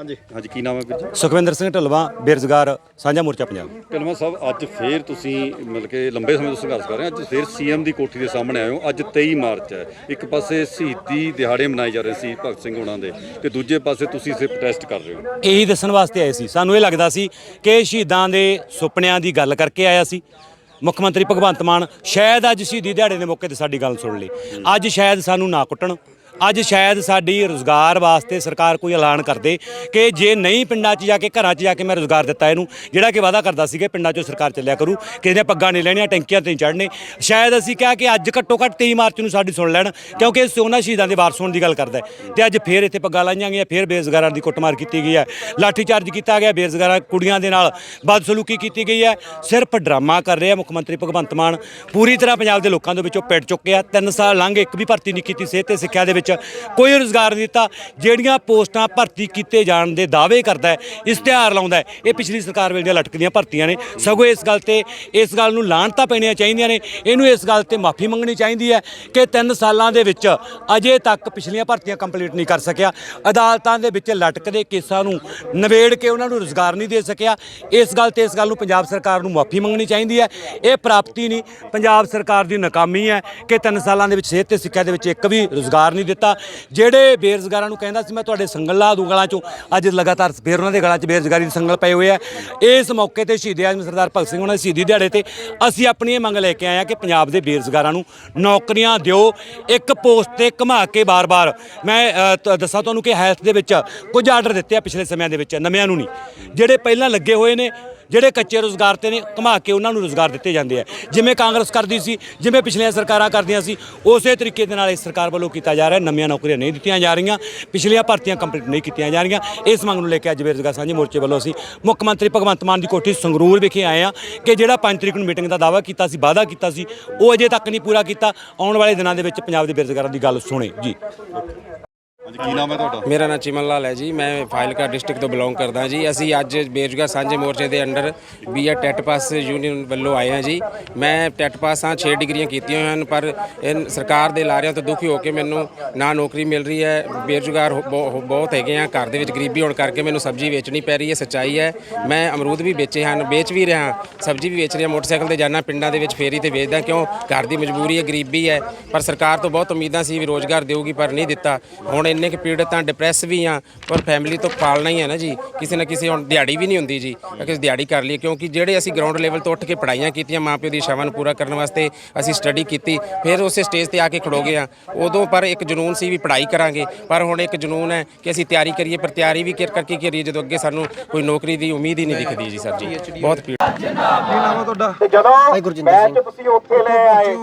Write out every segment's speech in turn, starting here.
ਹਾਂਜੀ। ਹਾਂਜੀ ਕੀ ਨਾਮ ਹੈ ਵੀਰ ਜੀ? ਸੁਖਵਿੰਦਰ ਸਿੰਘ ਢਲਵਾ ਬੇਰੁਜ਼ਗਾਰ ਸਾਂਝਾ ਮੋਰਚਾ ਪੰਜਾਬ। ਕਲਮਾ ਸਾਹਿਬ ਅੱਜ ਫੇਰ ਤੁਸੀਂ ਮਤਲਬ ਕਿ ਲੰਬੇ ਸਮੇਂ ਤੋਂ ਸੰਘਰਸ਼ ਕਰ ਰਹੇ ਹੋ ਅੱਜ ਫੇਰ ਸੀਐਮ ਦੀ ਕੋਠੀ ਦੇ ਸਾਹਮਣੇ ਆਏ ਹੋ ਅੱਜ 23 ਮਾਰਚ ਹੈ। ਇੱਕ ਪਾਸੇ ਸ਼ਹੀਦੀ ਦਿਹਾੜੇ ਮਨਾਏ ਜਾ ਰਹੇ ਸੀ ਭਗਤ ਸਿੰਘ ਹੋਣਾ ਦੇ ਤੇ ਦੂਜੇ ਪਾਸੇ ਤੁਸੀਂ ਇਸੇ ਪ੍ਰੋਟੈਸਟ ਕਰ ਰਹੇ ਹੋ। ਇਹੀ ਦੱਸਣ ਵਾਸਤੇ ਆਏ ਸੀ। ਸਾਨੂੰ ਇਹ ਲੱਗਦਾ ਸੀ ਕਿ ਸ਼ਹੀਦਾਂ ਦੇ ਸੁਪਨਿਆਂ ਦੀ ਗੱਲ ਕਰਕੇ ਆਇਆ ਸੀ। ਮੁੱਖ ਮੰਤਰੀ ਭਗਵੰਤ ਮਾਨ ਸ਼ਾਇਦ ਅੱਜ ਸ਼ਹੀਦੀ ਦਿਹਾੜੇ ਦੇ ਮੌਕੇ ਤੇ ਸਾਡੀ ਗੱਲ ਸੁਣ ਲਈ। ਅੱਜ ਸ਼ਾਇਦ ਸਾਨੂੰ ਨਾ ਕੁੱਟਣ। ਅੱਜ ਸ਼ਾਇਦ ਸਾਡੀ ਰੋਜ਼ਗਾਰ ਵਾਸਤੇ ਸਰਕਾਰ ਕੋਈ ਐਲਾਨ ਕਰਦੇ ਕਿ ਜੇ ਨਹੀਂ ਪਿੰਡਾਂ 'ਚ ਜਾ ਕੇ, ਘਰਾਂ 'ਚ ਜਾ ਕੇ ਮੈਂ ਰੋਜ਼ਗਾਰ ਦਿੱਤਾ ਇਹਨੂੰ, ਜਿਹੜਾ ਕਿ ਵਾਅਦਾ ਕਰਦਾ ਸੀਗਾ ਪਿੰਡਾਂ 'ਚੋਂ ਸਰਕਾਰ ਚੱਲਿਆ ਕਰੂ ਕਿਸੇ ਨੇ ਪੱਗਾਂ ਨਹੀਂ ਲੈਣੀਆਂ, ਟੈਂਕੀਆਂ ਤੇ ਨਹੀਂ ਚੜ੍ਹਨੇ। ਸ਼ਾਇਦ ਅਸੀਂ ਕਿਹਾ ਕਿ ਅੱਜ ਘੱਟੋ ਘੱਟ 23 ਮਾਰਚ ਨੂੰ ਸਾਡੀ ਸੁਣ ਲੈਣ, ਕਿਉਂਕਿ ਇਹ ਉਹਨਾਂ ਸ਼ਹੀਦਾਂ ਦੇ ਵਾਰਸ ਹੋਣ ਦੀ ਗੱਲ ਕਰਦਾ ਹੈ। ਤੇ ਅੱਜ ਫੇਰ ਇੱਥੇ ਪੱਗਾਂ ਲਾਈਆਂ ਗਈਆਂ, ਫੇਰ ਬੇਰੁਜ਼ਗਾਰਾਂ ਦੀ ਕੁੱਟਮਾਰ ਕੀਤੀ ਗਈ ਹੈ। ਲਾਠੀ ਚਾਰਜ ਕੀਤਾ ਗਿਆ ਬੇਰੁਜ਼ਗਾਰਾਂ ਕੁੜੀਆਂ ਦੇ ਨਾਲ, ਬਦਸਲੂਕੀ ਕੀਤੀ ਗਈ ਹੈ। ਸਿਰਫ ਡਰਾਮਾ ਕਰ ਰਿਹਾ ਮੁੱਖ ਮੰਤਰੀ ਭਗਵੰਤ ਮਾਨ, ਪੂਰੀ ਤਰ੍ਹਾਂ ਪੰਜਾਬ ਦੇ ਲੋਕਾਂ ਦੇ ਵਿੱਚੋਂ ਪਿੱਟ ਚੁੱਕਿਆ ਤਿੰਨ ਸਾਲ ਲੰਘ, ਇੱਕ ਵੀ ਭਰਤੀ ਨਹੀਂ ਕੀਤੀ ਸਿਹਤ ਤੇ ਸਿੱਖਿਆ ਦੇ ਵਿੱਚ। ਕੋਈ ਰੋਜ਼ਗਾਰ ਨਹੀਂ ਦਿੱਤਾ, ਜਿਹੜੀਆਂ ਪੋਸਟਾਂ ਭਰਤੀ ਕੀਤੇ ਜਾਣ ਦੇ ਦਾਅਵੇ ਕਰਦਾ ਹੈ ਇਸ਼ਤਿਹਾਰ ਲਾਉਂਦਾ ਹੈ। ਇਹ ਪਿਛਲੀ ਸਰਕਾਰ ਵੇਲੇ ਦੀਆਂ ਲਟਕਦੀਆਂ ਭਰਤੀਆਂ ਨੇ। ਸਗੋਂ ਇਸ ਗੱਲ ਤੇ, ਇਸ ਗੱਲ ਨੂੰ ਲਾਹਣਤਾਂ ਪੈਣੀਆਂ ਚਾਹੀਦੀਆਂ ਨੇ। ਇਹਨੂੰ ਇਸ ਗੱਲ ਤੇ ਮਾਫੀ ਮੰਗਣੀ ਚਾਹੀਦੀ ਹੈ ਕਿ ਤਿੰਨ ਸਾਲਾਂ ਦੇ ਵਿੱਚ ਅਜੇ ਤੱਕ ਪਿਛਲੀਆਂ ਭਰਤੀਆਂ ਕੰਪਲੀਟ ਨਹੀਂ ਕਰ ਸਕਿਆ। ਅਦਾਲਤਾਂ ਦੇ ਵਿੱਚ ਲਟਕਦੇ ਕੇਸਾਂ ਨੂੰ ਨਿਬੇੜ ਕੇ ਉਹਨਾਂ ਨੂੰ ਰੋਜ਼ਗਾਰ ਨਹੀਂ ਦੇ ਸਕਿਆ। ਇਸ ਗੱਲ ਤੇ ਇਸ ਗੱਲ ਨੂੰ ਪੰਜਾਬ ਸਰਕਾਰ ਨੂੰ ਮਾਫੀ ਮੰਗਣੀ ਚਾਹੀਦੀ ਹੈ। ਇਹ ਪ੍ਰਾਪਤੀ ਨਹੀਂ। ਪੰਜਾਬ ਸਰਕਾਰ ਦੀ ਨਾਕਾਮੀ ਹੈ ਕਿ ਤਿੰਨ ਸਾਲਾਂ ਦੇ ਵਿੱਚ ਸਿਹਤ ਤੇ ਸਿੱਖਿਆ ਦੇ ਵਿੱਚ ਇੱਕ ਵੀ ਰੋਜ਼ਗਾਰ ਨਹੀਂ ਦਿੱਤਾ। ਜਿਹੜੇ ਬੇਰੁਜ਼ਗਾਰਾਂ ਨੂੰ ਕਹਿੰਦਾ ਸੀ, ਮੈਂ ਤੁਹਾਡੇ ਸੰਗਲ ਲਾ ਦੂੰ ਗਲਾਂ ਚੋਂ। ਅੱਜ ਲਗਾਤਾਰ ਫੇਰ ਉਹਨਾਂ ਦੇ ਗਲਾਂ 'ਚ ਬੇਰੁਜ਼ਗਾਰੀ ਦੇ ਸੰਗਲ ਪਏ ਹੋਏ ਆ। ਇਸ ਮੌਕੇ ਤੇ ਸ਼ਹੀਦ ਆਜ਼ਮ ਸਰਦਾਰ ਭਗਤ ਸਿੰਘ ਉਹਨਾਂ ਦੇ ਸ਼ਹੀਦੀ ਦਿਹਾੜੇ ਤੇ ਅਸੀਂ ਆਪਣੀ ਇਹ ਮੰਗ ਲੈ ਕੇ ਆਏ ਆ ਕਿ ਪੰਜਾਬ ਦੇ ਬੇਰੁਜ਼ਗਾਰਾਂ ਨੂੰ ਨੌਕਰੀਆਂ ਦਿਓ। ਇੱਕ ਪੋਸਟ ਤੇ ਘੁਮਾ ਕੇ ਬਾਰ-ਬਾਰ। ਮੈਂ ਦੱਸਾਂ ਤੁਹਾਨੂੰ ਕਿ ਹੈਲਥ ਦੇ ਵਿੱਚ ਕੁਝ ਆਰਡਰ ਦਿੱਤੇ ਆ ਪਿਛਲੇ ਸਮਿਆਂ ਦੇ ਵਿੱਚ, ਨਵਿਆਂ ਨੂੰ ਨਹੀਂ। ਜਿਹੜੇ ਪਹਿਲਾਂ ਲੱਗੇ ਹੋਏ ਨੇ ਜਿਹੜੇ ਕੱਚੇ ਰੋਜ਼ਗਾਰ ਤੇ ਨੇ, ਘੁਮਾ ਕੇ ਉਹਨਾਂ ਨੂੰ ਰੋਜ਼ਗਾਰ ਦਿੱਤੇ ਜਾਂਦੇ ਆ। ਜਿਵੇਂ ਕਾਂਗਰਸ ਕਰਦੀ ਸੀ, ਜਿਵੇਂ ਪਿਛਲੀਆਂ ਸਰਕਾਰਾਂ ਕਰਦੀਆਂ ਸੀ, ਉਸੇ ਤਰੀਕੇ ਦੇ ਨਾਲ ਇਸ ਸਰਕਾਰ ਵੱਲੋਂ ਕੀਤਾ ਜਾ ਰਿਹਾ ਨਵੀਆਂ ਨੌਕਰੀਆਂ ਨਹੀਂ ਦਿੱਤੀਆਂ ਜਾ ਰਹੀਆਂ, ਪਿਛਲੀਆਂ ਭਰਤੀਆਂ ਕੰਪਲੀਟ ਨਹੀਂ ਕੀਤੀਆਂ ਜਾ ਰਹੀਆਂ। ਇਸ ਮੰਗ ਨੂੰ ਲੈ ਕੇ ਅੱਜ ਬੇਰੁਜ਼ਗਾਰ ਸਾਂਝੇ ਮੋਰਚੇ ਵੱਲੋਂ ਅਸੀਂ ਮੁੱਖ ਮੰਤਰੀ ਭਗਵੰਤ ਮਾਨ ਦੀ ਕੋਠੀ ਸੰਗਰੂਰ ਵਿਖੇ ਆਏ ਆ ਕਿ ਜਿਹੜਾ 5 ਤਰੀਕ ਨੂੰ ਮੀਟਿੰਗ ਦਾ ਦਾਅਵਾ ਕੀਤਾ ਸੀ, ਵਾਅਦਾ ਕੀਤਾ ਸੀ, ਉਹ ਅਜੇ ਤੱਕ ਨਹੀਂ ਪੂਰਾ ਕੀਤਾ। ਆਉਣ ਵਾਲੇ ਦਿਨਾਂ ਦੇ ਵਿੱਚ ਪੰਜਾਬ ਦੇ ਬੇਰੁਜ਼ਗਾਰਾਂ ਦੀ ਗੱਲ ਸੁਣੇ। ਜੀ। ਕੀ ਨਾਮ ਹੈ ਤੁਹਾਡਾ? ਮੇਰਾ ਨਾਮ ਚਿਮਨ ਲਾਲ ਹੈ ਜੀ। ਮੈਂ ਫਾਜ਼ਿਲਕਾ ਡਿਸਟ੍ਰਿਕਟ ਤੋਂ ਬਿਲੋਂਗ ਕਰਦਾ ਜੀ। ਅਸੀਂ ਅੱਜ ਬੇਰੁਜ਼ਗਾਰ ਸਾਂਝੇ ਮੋਰਚੇ ਦੇ under BA TET pass union ਵੱਲੋਂ ਆਏ ਹਾਂ ਜੀ। ਮੈਂ ਟੈਟ ਪਾਸ ਹਾਂ 6 ਡਿਗਰੀਆਂ ਕੀਤੀਆਂ ਹੋਈਆਂ ਹਨ, ਪਰ ਇਹ ਸਰਕਾਰ ਦੇ ਲਾਰਿਆਂ ਤੋਂ ਦੁਖੀ ਹੋ ਕੇ ਮੈਨੂੰ ਨਾ ਨੌਕਰੀ ਮਿਲ ਰਹੀ ਹੈ। ਬੇਰੁਜ਼ਗਾਰ ਹੋ- ਬਹੁ- ਬਹੁਤ ਹੈਗੇ ਆ। ਘਰ ਦੇ ਵਿੱਚ ਗਰੀਬੀ ਹੋਣ ਕਰਕੇ ਮੈਨੂੰ ਸਬਜ਼ੀ ਵੇਚਣੀ ਪੈ ਰਹੀ ਹੈ, ਸੱਚਾਈ ਹੈ। ਮੈਂ ਅਮਰੂਦ ਵੀ ਵੇਚੇ ਹਨ, ਵੇਚ ਵੀ ਰਿਹਾ ਸਬਜ਼ੀ ਵੀ ਵੇਚ ਰਿਹਾ, ਮੋਟਰਸਾਈਕਲ ਤੇ ਜਾਣਾ ਪਿੰਡਾਂ ਦੇ ਵਿੱਚ ਫੇਰੀ ਤੇ ਵੇਚਦਾ, ਕਿਉਂ? ਘਰ ਦੀ ਮਜਬੂਰੀ ਹੈ, ਗਰੀਬੀ ਹੈ। ਪਰ ਸਰਕਾਰ ਤੋਂ ਬਹੁਤ ਉਮੀਦਾਂ ਸੀ ਵੀ ਰੋਜ਼ਗਾਰ ਦੇਊਗੀ, ਪਰ ਨਹੀਂ ਦਿੱਤਾ। ਹੁਣ ਇੰਨੇ ਕੁ ਪੀੜਤ ਤਾਂ ਡਿਪਰੈਸ ਵੀ ਆ ਪਰ ਫੈਮਿਲੀ ਤੋਂ ਪਾਲਣਾ ਹੀ ਹੈ ਨਾ ਜੀ। ਕਿਸੇ ਨਾ ਕਿਸੇ ਹੁਣ ਦਿਹਾੜੀ ਵੀ ਨਹੀਂ ਹੁੰਦੀ ਜੀ। ਕਿ ਦਿਹਾੜੀ ਕਰ ਲਈ ਕਿਉਂਕਿ ਜਿਹੜੇ ਅਸੀਂ ਗਰਾਊਂਡ ਲੈਵਲ ਤੋਂ ਉੱਠ ਕੇ ਪੜ੍ਹਾਈਆਂ ਕੀਤੀਆਂ ਮਾਪਿਓ ਦੀ ਇਛਾਵਾਂ ਨੂੰ ਪੂਰਾ ਕਰਨ ਵਾਸਤੇ ਅਸੀਂ ਸਟੱਡੀ ਕੀਤੀ ਫਿਰ ਉਸੇ ਸਟੇਜ ਤੇ ਆ ਕੇ ਖੜੋ ਗਏ ਆ। ਉਦੋਂ ਪਰ ਇੱਕ ਜਨੂਨ ਸੀ ਵੀ ਪੜ੍ਹਾਈ ਕਰਾਂਗੇ ਪਰ ਹੁਣ ਇੱਕ ਜਨੂਨ ਹੈ ਕਿ ਅਸੀਂ ਤਿਆਰੀ ਕਰੀਏ ਪਰ ਤਿਆਰੀ ਵੀ ਕਰ ਕਰਕੇ ਕਰੀਏ ਜਦੋਂ ਅੱਗੇ ਸਾਨੂੰ ਕੋਈ ਨੌਕਰੀ ਦੀ ਉਮੀਦ ਹੀ ਨਹੀਂ ਦਿਖਦੀ ਜੀ ਸਰ ਜੀ। ਬਹੁਤ ਪੀੜ ਕੀ ਨਾਮ ਹੈ ਤੁਹਾਡਾ? ਤੇ ਜਦੋਂ ਮੈਚ ਤੁਸੀਂ ਉੱਥੇ ਲੈ ਆਏ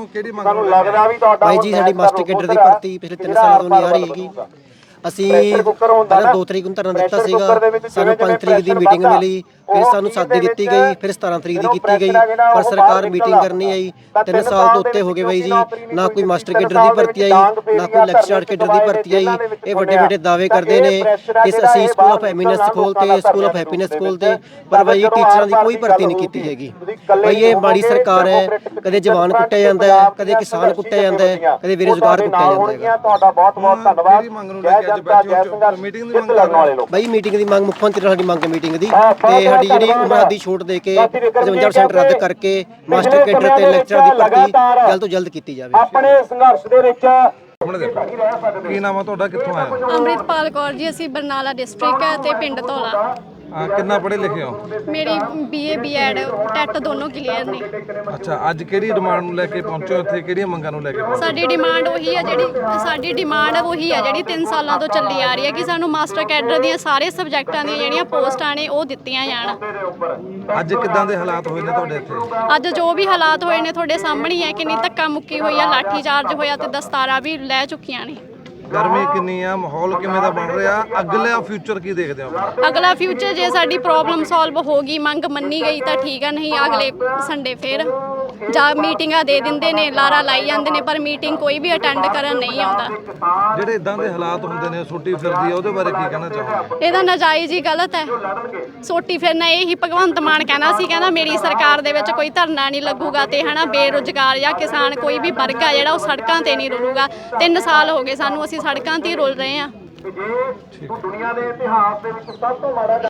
ਸਾਨੂੰ ਲੱਗਦਾ ਵੀ ਤੁਹਾਡਾ ਜੀ ਸਾਡੀ ਮਾਸਟਰ ਕੇਡਰ ਦੀ ਭਰਤੀ ਪਿਛਲੇ 3 ਸਾਲਾਂ ਤੋਂ ਨਹੀਂ ਆ ਰਹੀ ਹੈਗੀ। ਅਸੀਂ 2 ਤਰੀਕ ਨੂੰ ਧਰਨਾ ਦਿੱਤਾ ਸੀਗਾ ਸਾਨੂੰ 5 ਤਰੀਕ ਦੀ ਮੀਟਿੰਗ ਮਿਲੀ। ਫਿਰ ਸਾਨੂੰ ਸਾਦੀ ਦਿੱਤੀ ਗਈ ਫਿਰ 17 ਤਰੀਕ ਦੀ ਕੀਤੀ ਗਈ। ਪਰ ਸਰਕਾਰ ਮੀਟਿੰਗ ਕਰਨੀ ਆਈ। 3 ਸਾਲ ਤੋਂ ਉੱਤੇ ਹੋ ਗਏ ਬਾਈ ਜੀ। ਨਾ ਕੋਈ ਮਾਸਟਰ ਕੇਡਰ ਦੀ ਭਰਤੀ ਆਈ ਨਾ ਕੋਈ ਲੈਕਚਰਰ ਕੇਡਰ ਦੀ ਭਰਤੀ ਆਈ। ਇਹ ਵੱਡੇ ਵੱਡੇ ਦਾਅਵੇ ਕਰਦੇ ਨੇ ਕਿ ਅਸੀਂ ਸਕੂਲ ਆਫ ਐਮਿਨੈਂਸ ਖੋਲਤੇ ਸਕੂਲ ਆਫ ਹੈਪੀਨੈਸ ਖੋਲਤੇ ਪਰ ਬਾਈ ਟੀਚਰਾਂ ਦੀ ਕੋਈ ਭਰਤੀ ਨਹੀਂ ਕੀਤੀ ਹੈਗੀ ਬਾਈ ਇਹ ਮਾੜੀ ਸਰਕਾਰ ਹੈ ਕਦੇ ਜਵਾਨ ਕੁੱਟਿਆ ਜਾਂਦਾ ਹੈ ਕਦੇ ਕਿਸਾਨ ਕੁੱਟਿਆ ਜਾਂਦਾ ਹੈ ਕਦੇ ਬੇਰੁਜ਼ਗਾਰ ਕੁੱਟਿਆ ਜਾਂਦਾ ਹੈ ਤੁਹਾਡਾ ਬਹੁਤ ਬਹੁਤ ਧੰਨਵਾਦ ਕਿਹੜੀ ਮੰਗ ਨੂੰ ਲੈ ਕੇ ਅੱਜ ਬੈਠੇ ਹੋ ਮੀਟਿੰਗ ਦੀ ਮੰਗ ਲੜਨ ਵਾਲੇ ਲੋਕ ਬਾਈ ਮੀਟਿੰਗ ਦੀ ਮੰਗ ਮੁੱਖ ਮੰਤਰੀ ਨਾਲ ਸਾਡੀ ਮੰਗ ਮੀਟਿੰਗ ਦੀ ਤੇ ਸਾਡੀ ਜਿਹੜੀ ਉਮਰਾਂ ਦੀ ਛੋਟ ਦੇ ਕੇ 55% ਰੱਦ ਕਰਕੇ ਮਾਸਟਰ ਕੇਡਰ ਤੇ ਲੈਕਚਰਰ ਦੀ ਭਰਤੀ ਜਲਦ ਤੋਂ ਜਲਦ ਕੀਤੀ ਜਾਵੇ। ਆਪਣੇ ਸੰਘਰਸ਼ ਦੇ ਵਿੱਚ ਕੀ ਨਾਮ ਹੈ ਤੁਹਾਡਾ? ਕਿੱਥੋਂ ਆਇਆ ਅੰਮ੍ਰਿਤਪਾਲ ਕੌਰ ਜੀ ਅਸੀਂ ਬਰਨਾਲਾ ਡਿਸਟ੍ਰਿਕਟ ਹੈ ਤੇ ਪਿੰਡ ਧੌਲਾ। ਆ ਕਿੰਨਾ ਪੜ੍ਹੇ ਲਿਖੇ ਹੋ? ਮੇਰੀ ਬੀਏ ਬੀਐਡ ਟੈਟ ਦੋਨੋਂ ਕਲੀਅਰ ਨੇ। ਅੱਛਾ ਅੱਜ ਕਿਹੜੀ ਡਿਮਾਂਡ ਨੂੰ ਲੈ ਕੇ ਪਹੁੰਚੇ ਹੋ? ਇੱਥੇ ਕਿਹੜੀਆਂ ਮੰਗਾਂ ਨੂੰ ਲੈ ਕੇ ਪਹੁੰਚੇ ਸਾਡੀ ਡਿਮਾਂਡ ਉਹੀ ਹੈ ਜਿਹੜੀ ਸਾਡੀ ਡਿਮਾਂਡ ਉਹੀ ਹੈ ਜਿਹੜੀ 3 ਸਾਲਾਂ ਤੋਂ ਚੱਲੀ ਆ ਰਹੀ ਹੈ ਕਿ ਸਾਨੂੰ ਮਾਸਟਰ ਕੈਡਰ ਦੀਆਂ ਸਾਰੇ ਸਬਜੈਕਟਾਂ ਦੀਆਂ ਜਿਹੜੀਆਂ ਪੋਸਟਾਂ ਨੇ ਉਹ ਦਿੱਤੀਆਂ ਜਾਣ। ਅੱਜ ਕਿੱਦਾਂ ਦੇ ਹਾਲਾਤ ਹੋਏ ਨੇ ਤੁਹਾਡੇ ਇੱਥੇ? ਅੱਜ ਜੋ ਵੀ ਹਾਲਾਤ ਹੋਏ ਨੇ ਤੁਹਾਡੇ ਸਾਹਮਣੇ ਹੀ ਹੈ ਕਿੰਨੀ ਧੱਕਾ ਮੁੱਕੀ ਹੋਈ ਆ ਲਾਠੀ ਚਾਰਜ ਹੋਇਆ ਤੇ ਦਸਤਾਰਾ ਵੀ ਲੈ ਚੁੱਕੀਆਂ ਨੇ। ਗਰਮੀ ਕਿੰਨੀ ਆ, ਮਾਹੌਲ ਕਿਵੇਂ ਦਾ ਬਣ ਰਿਹਾ? ਅਗਲਾ ਫਿਊਚਰ ਕੀ ਦੇਖਦੇ ਹੋ? ਅਗਲਾ ਫਿਊਚਰ ਜੇ ਸਾਡੀ ਪ੍ਰੋਬਲਮ ਸੋਲਵ ਹੋ ਗਈ, ਮੰਗ ਮੰਨੀ ਗਈ ਤਾਂ ਠੀਕ ਆ, ਨਹੀਂ ਅਗਲੇ ਸੰਡੇ ਫੇਰ। ਜਾਂ ਮੀਟਿੰਗਾਂ ਦੇ ਦਿੰਦੇ ਨੇ ਲਾਰਾ ਲਾਈ ਜਾਂਦੇ ਨੇ ਪਰ ਮੀਟਿੰਗ ਕੋਈ ਵੀ ਅਟੈਂਡ ਕਰਨ ਨਹੀਂ ਆਉਂਦਾ। ਜਿਹੜੇ ਇਦਾਂ ਦੇ ਹਾਲਾਤ ਹੁੰਦੇ ਨੇ ਛੁੱਟੀ ਫਿਰਦੀ ਆ ਉਹਦੇ ਬਾਰੇ ਕੀ ਕਹਿਣਾ ਚਾਹੋਗੇ? ਇਹਦਾ ਨਾਜਾਇਜ਼ ਹੀ ਗਲਤ ਹੈ। ਸੋਟੀ ਫਿਰਨਾ ਇਹ ਹੀ ਭਗਵੰਤ ਮਾਨ ਕਹਿੰਦਾ ਸੀ ਕਹਿੰਦਾ ਮੇਰੀ ਸਰਕਾਰ ਦੇ ਵਿੱਚ ਕੋਈ ਧਰਨਾ ਨਹੀਂ ਲੱਗੂਗਾ ਤੇ ਹਨਾ ਬੇਰੁਜ਼ਗਾਰ ਜਾਂ ਕਿਸਾਨ ਕੋਈ ਵੀ ਵਰਗ ਆ ਜਿਹੜਾ ਉਹ ਸੜਕਾਂ ਤੇ ਨਹੀਂ ਰੁਲੂਗਾ। 3 ਸਾਲ ਹੋ ਗਏ ਸਾਨੂੰ ਅਸੀਂ ਸੜਕਾਂ ਤੇ ਹੀ ਰੁਲ ਰਹੇ ਆ ਜੇ ਤੂੰ ਦੁਨੀਆ ਦੇ ਇਤਿਹਾਸ ਦੇ ਵਿੱਚ ਸਭ ਤੋਂ ਮਾੜਾ